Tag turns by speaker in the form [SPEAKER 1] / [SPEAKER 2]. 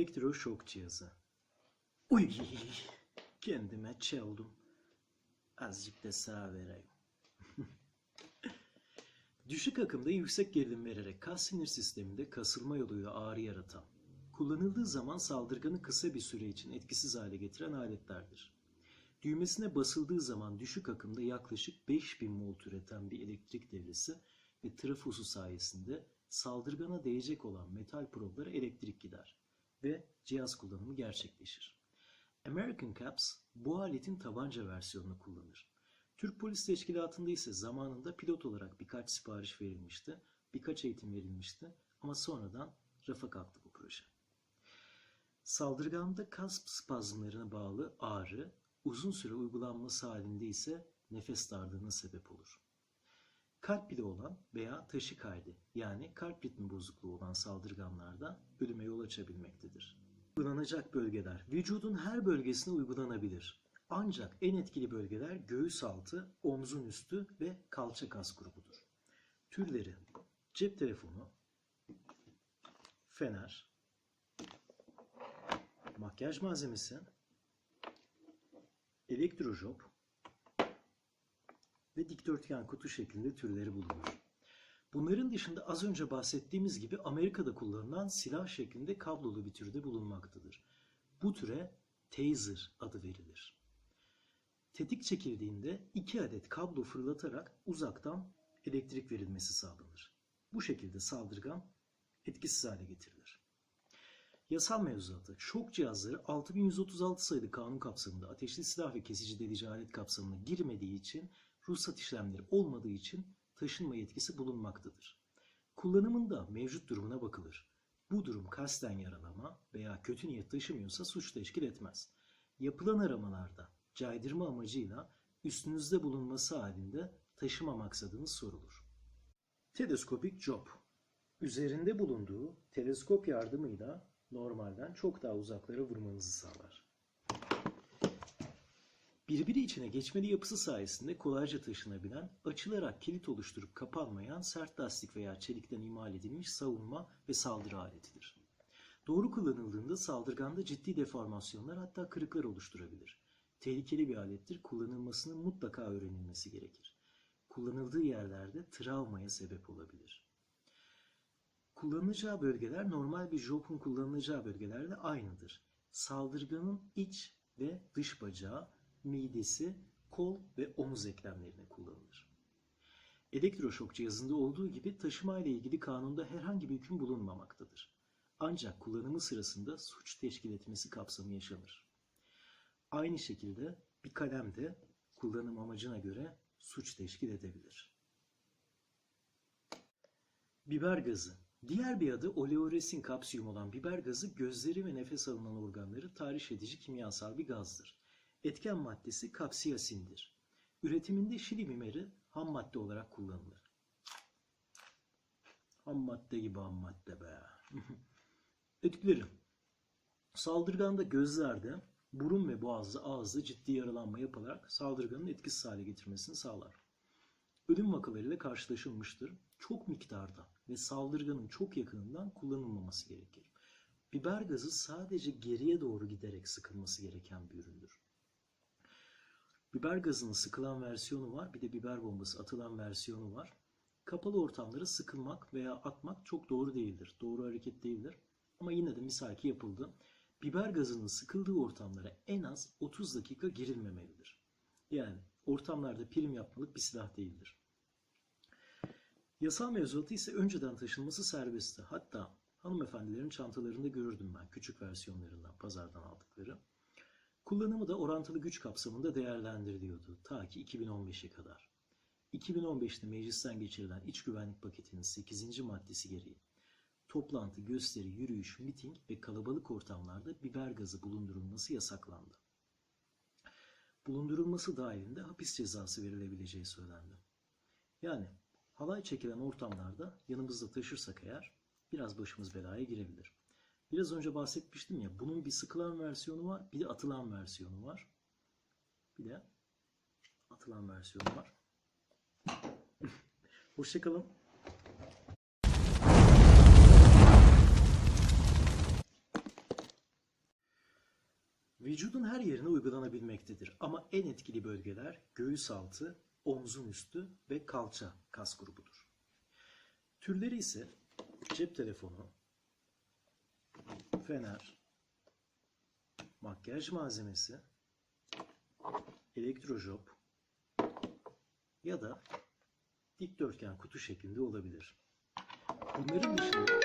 [SPEAKER 1] Elektroşok cihazı. Uy, kendime çaldım. Azıcık da sağ vereyim. Düşük akımda yüksek gerilim vererek kas sinir sisteminde kasılma yoluyla ağrı yaratan, kullanıldığı zaman saldırganı kısa bir süre için etkisiz hale getiren aletlerdir. Düğmesine basıldığı zaman düşük akımda yaklaşık 5000 volt üreten bir elektrik devresi ve trafosu sayesinde saldırgana değecek olan metal problara elektrik gider ve cihaz kullanımı gerçekleşir. American Caps bu aletin tabanca versiyonunu kullanır. Türk Polis Teşkilatı'nda ise zamanında pilot olarak birkaç sipariş verilmişti, birkaç eğitim verilmişti ama sonradan rafa kalktı bu proje. Saldırganda kas spazmlarına bağlı ağrı, uzun süre uygulanması halinde ise nefes darlığına sebep olur. Kalp bile olan veya taşikardi yani kalp ritmi bozukluğu olan saldırganlarda ölüme yol açabilmektedir. Uygulanacak bölgeler vücudun her bölgesine uygulanabilir. Ancak en etkili bölgeler göğüs altı, omzun üstü ve kalça kas grubudur. Türleri cep telefonu, fener, makyaj malzemesi, elektrojop ve dikdörtgen kutu şeklinde türleri bulunur. Bunların dışında az önce bahsettiğimiz gibi Amerika'da kullanılan silah şeklinde kablolu bir türde bulunmaktadır. Bu türe taser adı verilir. Tetik çekildiğinde iki adet kablo fırlatarak uzaktan elektrik verilmesi sağlanır. Bu şekilde saldırgan etkisiz hale getirilir. Yasal mevzuatı şok cihazları 6136 sayılı kanun kapsamında ateşli silah ve kesici delici alet kapsamına girmediği için ruhsat işlemleri olmadığı için taşınma yetkisi bulunmaktadır. Kullanımında mevcut durumuna bakılır. Bu durum kasten yaralama veya kötü niyet taşımıyorsa suç teşkil etmez. Yapılan aramalarda caydırma amacıyla üstünüzde bulunması halinde taşıma maksadınız sorulur. Teleskopik job Üzerinde bulunduğu teleskop yardımıyla normalden çok daha uzaklara vurmanızı sağlar. Birbiri içine geçmeli yapısı sayesinde kolayca taşınabilen, açılarak kilit oluşturup kapanmayan sert lastik veya çelikten imal edilmiş savunma ve saldırı aletidir. Doğru kullanıldığında saldırganda ciddi deformasyonlar hatta kırıklar oluşturabilir. Tehlikeli bir alettir, kullanılmasının mutlaka öğrenilmesi gerekir. Kullanıldığı yerlerde travmaya sebep olabilir. Kullanılacağı bölgeler normal bir jopun kullanılacağı bölgelerle aynıdır. Saldırganın iç ve dış bacağı, midesi, kol ve omuz eklemlerine kullanılır. Elektroşok cihazında olduğu gibi taşıma ile ilgili kanunda herhangi bir hüküm bulunmamaktadır. Ancak kullanımı sırasında suç teşkil etmesi kapsamı yaşanır. Aynı şekilde bir kalem de kullanım amacına göre suç teşkil edebilir. Biber gazı Diğer bir adı oleoresin kapsiyum olan biber gazı gözleri ve nefes alınan organları tahriş edici kimyasal bir gazdır. Etken maddesi kapsiyasindir. Üretiminde şili biberi ham madde olarak kullanılır. Ham madde gibi ham madde be. Etkileri. Saldırganda gözlerde, burun ve boğazda ağızda ciddi yaralanma yapılarak saldırganın etkisiz hale getirmesini sağlar. Ölüm vakalarıyla karşılaşılmıştır. Çok miktarda ve saldırganın çok yakınından kullanılmaması gerekir. Biber gazı sadece geriye doğru giderek sıkılması gereken bir üründür. Biber gazının sıkılan versiyonu var, bir de biber bombası atılan versiyonu var. Kapalı ortamlara sıkılmak veya atmak çok doğru değildir. Doğru hareket değildir. Ama yine de misaki yapıldı. Biber gazının sıkıldığı ortamlara en az 30 dakika girilmemelidir. Yani ortamlarda prim yapmalık bir silah değildir. Yasal mevzuatı ise önceden taşınması serbestti. Hatta hanımefendilerin çantalarında görürdüm ben küçük versiyonlarından pazardan aldıkları. Kullanımı da orantılı güç kapsamında değerlendiriliyordu ta ki 2015'e kadar. 2015'te meclisten geçirilen iç güvenlik paketinin 8. maddesi gereği toplantı, gösteri, yürüyüş, miting ve kalabalık ortamlarda biber gazı bulundurulması yasaklandı. Bulundurulması dahilinde hapis cezası verilebileceği söylendi. Yani halay çekilen ortamlarda yanımızda taşırsak eğer biraz başımız belaya girebilir. Biraz önce bahsetmiştim ya bunun bir sıkılan versiyonu var bir de atılan versiyonu var. Bir de atılan versiyonu var. Hoşçakalın. Vücudun her yerine uygulanabilmektedir ama en etkili bölgeler göğüs altı, omzun üstü ve kalça kas grubudur. Türleri ise cep telefonu, fener, makyaj malzemesi, elektrojop ya da dikdörtgen kutu şeklinde olabilir. Bunların dışında